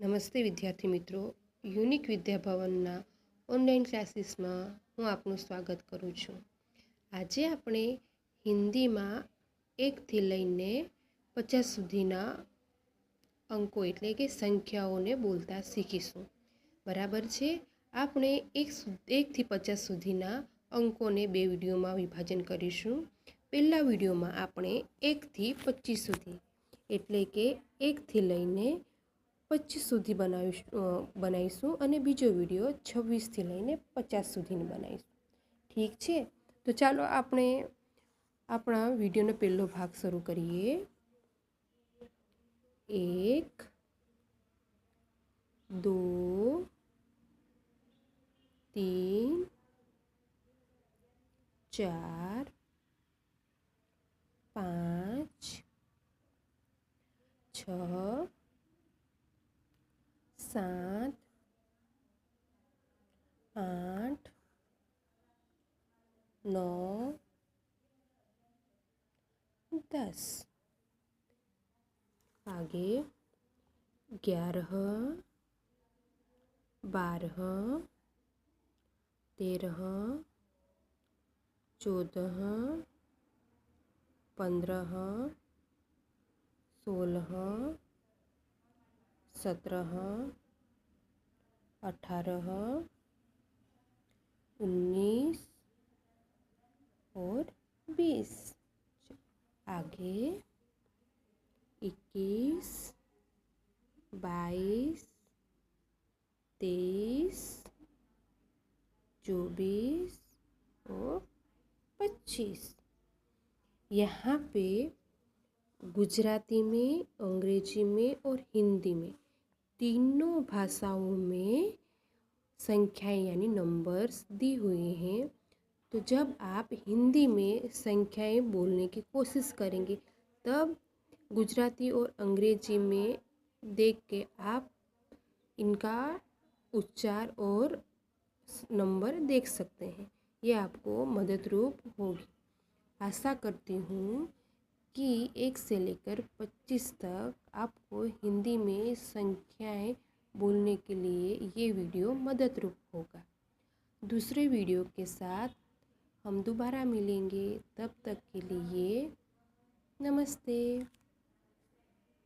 નમસ્તે વિદ્યાર્થી મિત્રો. યુનિક વિદ્યાભવનના ઓનલાઈન ક્લાસીસમાં હું આપનું સ્વાગત કરું છું. આજે આપણે હિન્દીમાં એકથી લઈને પચાસ સુધીના અંકો એટલે કે સંખ્યાઓને બોલતા શીખીશું. બરાબર છે? આપણે એક એકથી પચાસ સુધીના અંકોને બે વિડીયોમાં વિભાજન કરીશું. પહેલાં વિડીયોમાં આપણે એકથી પચીસ સુધી એટલે કે એકથી લઈને પચીસ સુધી બનાવીશું બનાવીશું અને બીજો વીડિયો છવ્વીસથી લઈને પચાસ સુધીનો બનાવીશું. ઠીક છે? તો ચાલો આપણે આપણા વિડીયોનો પહેલો ભાગ શરૂ કરીએ. એક, દો, તીન, ચાર, પાંચ, છ सात आठ नौ दस। आगे ग्यारह बारह तेरह चौदह पंद्रह सोलह सत्रह, अठारह, उन्नीस और बीस। आगे इक्कीस, बाईस, तेईस, चौबीस और पच्चीस। यहाँ पे गुजराती में, अंग्रेज़ी में और हिंदी में तीनों भाषाओं में संख्याएँ यानी नंबर्स दी हुई हैं। तो जब आप हिंदी में संख्याएँ बोलने की कोशिश करेंगे, तब गुजराती और अंग्रेज़ी में देख के आप इनका उच्चार और नंबर देख सकते हैं। ये आपको मदद रूप होगी। आशा करती हूँ कि एक से लेकर पच्चीस तक आपको हिंदी में संख्याएँ बोलने के लिए ये वीडियो मदद रूप होगा। दूसरे वीडियो के साथ हम दोबारा मिलेंगे। तब तक के लिए नमस्ते।